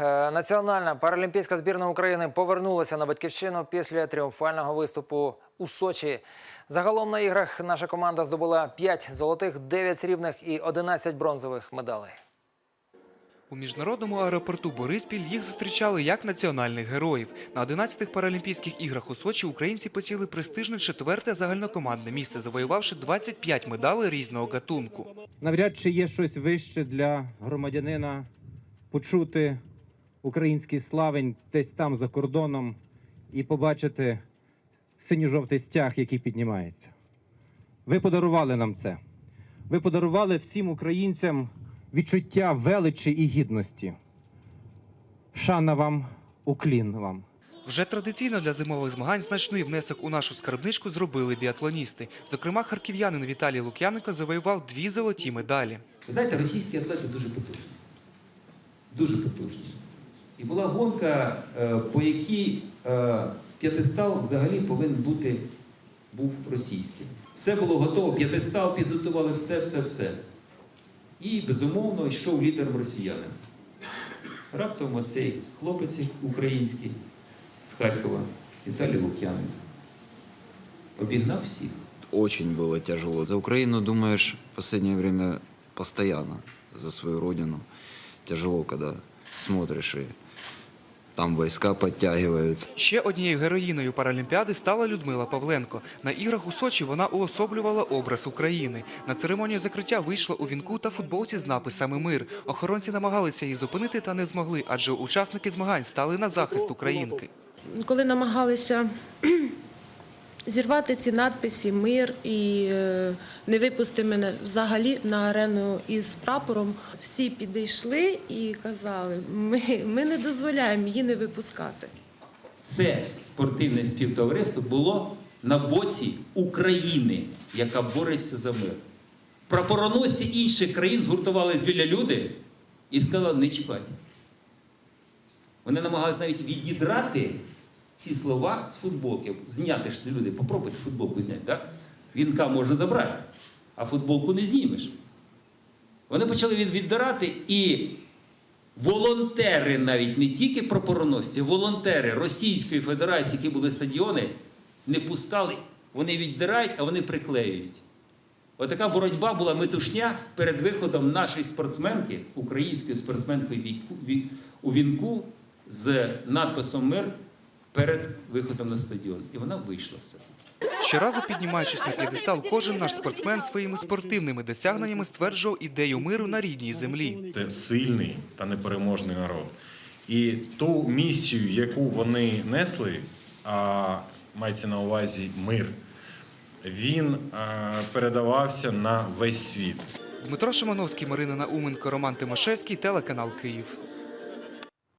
Національна паралімпійська збірна України повернулася на батьківщину після тріумфального виступу у Сочі. Загалом на іграх наша команда здобула 5 золотих, 9 срібних і 11 бронзових медалей. У міжнародному аеропорту Бориспіль їх зустрічали як національних героїв. На 11-х Паралімпійських іграх у Сочі українці посіли престижне четверте загальнокомандне місце, завоювавши 25 медалей різного гатунку. Навряд чи є щось вище для громадянина почути український славень десь там за кордоном і побачити синьо-жовтий стяг, який піднімається. Ви подарували нам це. Ви подарували всім українцям відчуття величі і гідності. Шана вам, уклін вам. Вже традиційно для зимових змагань значний внесок у нашу скарбничку зробили біатлоністи. Зокрема, харків'янин Віталій Лук'яненко завоював дві золоті медалі. Ви знаєте, російські атлети дуже потужні. Дуже потужні. І була гонка, е, по якій е, п'ятистал взагалі повинен бути був російським. Все було готово, п'ятистал підготували все, все, все. І, безумовно, йшов лідером росіянин. Раптом оцей хлопець український з Харкова, Віталій Лук'яненко, обігнав всіх. Очень было тяжело. За Украину думаешь в последнее время постоянно за свою родину. Тяжело, когда смотришь и там війська підтягуються. Ще однією героїною Паралімпіади стала Людмила Павленко. На іграх у Сочі вона уособлювала образ України. На церемонію закриття вийшла у вінку та футболці з написами Мир. Охоронці намагалися її зупинити та не змогли, адже учасники змагань стали на захист українки. коли намагалися зірвати ці надписи Мир і е, не випусти мене взагалі на арену із прапором, всі підійшли і казали, ми, ми не дозволяємо її не випускати. все спортивне співтовариство було на боці України, яка бореться за мир. Прапороносці інших країн згуртувались біля люди і сказали не чіпати. Вони намагалися навіть відідрати ці слова з футболки. Зняти ж люди, попробуйте футболку зняти, так? Вінка можна забрати, а футболку не знімеш. Вони почали віддирати і волонтери навіть не тільки прапороносці, волонтери Російської Федерації, які були стадіони, не пускали. Вони віддирають, а вони приклеюють. Отака боротьба була метушня перед виходом нашої спортсменки, української спортсменки у вінку з надписом Мир перед виходом на стадіон. І вона вийшла все. Щоразу піднімаючись на п'єдестал, кожен наш спортсмен своїми спортивними досягненнями стверджував ідею миру на рідній землі. Це сильний та непереможний народ. І ту місію, яку вони несли, а мається на увазі мир, він а, передавався на весь світ. Дмитро Шимановський, Марина Науменко, Роман Тимошевський, телеканал Київ.